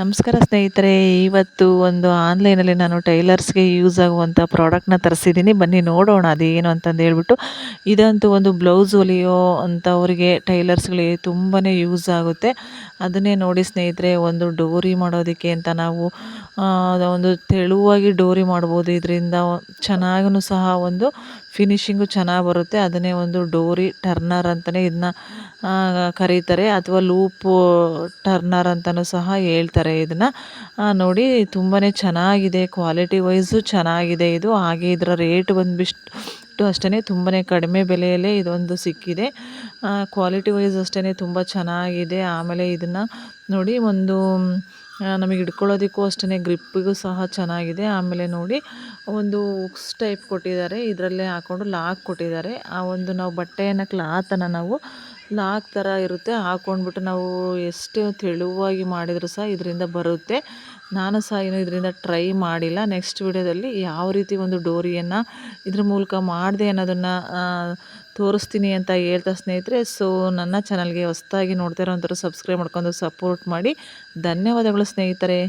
ನಮಸ್ಕಾರ ಸ್ನೇಹಿತರೆ, ಇವತ್ತು ಒಂದು ಆನ್ಲೈನಲ್ಲಿ ನಾನು ಟೈಲರ್ಸ್ಗೆ ಯೂಸ್ ಆಗುವಂಥ ಪ್ರಾಡಕ್ಟ್ನ ತರಿಸಿದ್ದೀನಿ. ಬನ್ನಿ ನೋಡೋಣ ಅದೇನು ಅಂತಂದು ಹೇಳ್ಬಿಟ್ಟು. ಇದಂತೂ ಒಂದು ಬ್ಲೌಸ್ ಹೊಲಿಯೋ ಅಂಥವ್ರಿಗೆ ಟೈಲರ್ಸ್ಗಳಿಗೆ ತುಂಬಾ ಯೂಸ್ ಆಗುತ್ತೆ. ಅದನ್ನೇ ನೋಡಿ ಸ್ನೇಹಿತರೆ, ಒಂದು ಡೋರಿ ಮಾಡೋದಕ್ಕೆ ಅಂತ ನಾವು ಒಂದು ತೆಳುವಾಗಿ ಡೋರಿ ಮಾಡ್ಬೋದು. ಇದರಿಂದ ಚೆನ್ನಾಗೂ ಸಹ ಒಂದು ಫಿನಿಶಿಂಗು ಚೆನ್ನಾಗಿ ಬರುತ್ತೆ. ಅದನ್ನೇ ಒಂದು ಡೋರಿ ಟರ್ನರ್ ಅಂತಲೇ ಇದನ್ನ ಕರೀತಾರೆ. ಅಥವಾ ಲೂಪು ಟರ್ನರ್ ಅಂತಲೂ ಸಹ ಹೇಳ್ತಾರೆ. ಇದನ್ನು ನೋಡಿ ತುಂಬಾ ಚೆನ್ನಾಗಿದೆ ಕ್ವಾಲಿಟಿ ವೈಸು ಚೆನ್ನಾಗಿದೆ ಇದು. ಹಾಗೆ ಇದರ ರೇಟ್ ಬಂದುಬಿಟ್ಟು ಅಷ್ಟೇ ತುಂಬಾ ಕಡಿಮೆ ಬೆಲೆಯಲ್ಲೇ ಇದೊಂದು ಸಿಕ್ಕಿದೆ. ಕ್ವಾಲಿಟಿ ವೈಸ್ ಅಷ್ಟೇ ತುಂಬ ಚೆನ್ನಾಗಿದೆ. ಆಮೇಲೆ ಇದನ್ನು ನೋಡಿ ಒಂದು ನಮಗೆ ಹಿಡ್ಕೊಳ್ಳೋದಕ್ಕೂ ಅಷ್ಟೇ ಗ್ರಿಪ್ಪಿಗೂ ಸಹ ಚೆನ್ನಾಗಿದೆ. ಆಮೇಲೆ ನೋಡಿ ಒಂದು ಉಕ್ಸ್ ಟೈಪ್ ಕೊಟ್ಟಿದ್ದಾರೆ. ಇದರಲ್ಲೇ ಹಾಕ್ಕೊಂಡು ಲಾಕ್ ಕೊಟ್ಟಿದ್ದಾರೆ. ಆ ಒಂದು ನಾವು ಬಟ್ಟೆಯನ್ನು ಕ್ಲಾತನ್ನು ನಾವು ಲಾಕ್ ಥರ ಇರುತ್ತೆ. ಹಾಕ್ಕೊಂಡ್ಬಿಟ್ಟು ನಾವು ಎಷ್ಟು ತೆಳುವಾಗಿ ಮಾಡಿದರೂ ಸಹ ಇದರಿಂದ ಬರುತ್ತೆ. ನಾನು ಸಹ ಏನು ಇದರಿಂದ ಟ್ರೈ ಮಾಡಿಲ್ಲ. ನೆಕ್ಸ್ಟ್ ವಿಡಿಯೋದಲ್ಲಿ ಯಾವ ರೀತಿ ಒಂದು ಡೋರಿಯನ್ನು ಇದ್ರ ಮೂಲಕ ಮಾಡಿದೆ ಅನ್ನೋದನ್ನು ತೋರಿಸ್ತೀನಿ ಅಂತ ಹೇಳ್ತಾ ಸ್ನೇಹಿತರೆ. ಸೊ ನನ್ನ ಚಾನಲ್ಗೆ ಹೊಸ್ದಾಗಿ ನೋಡ್ತಾ ಇರೋಂಥವ್ರು ಸಬ್ಸ್ಕ್ರೈಬ್ ಮಾಡ್ಕೊಂಡು ಸಪೋರ್ಟ್ ಮಾಡಿ. ಧನ್ಯವಾದಗಳು ಸ್ನೇಹಿತರೆ.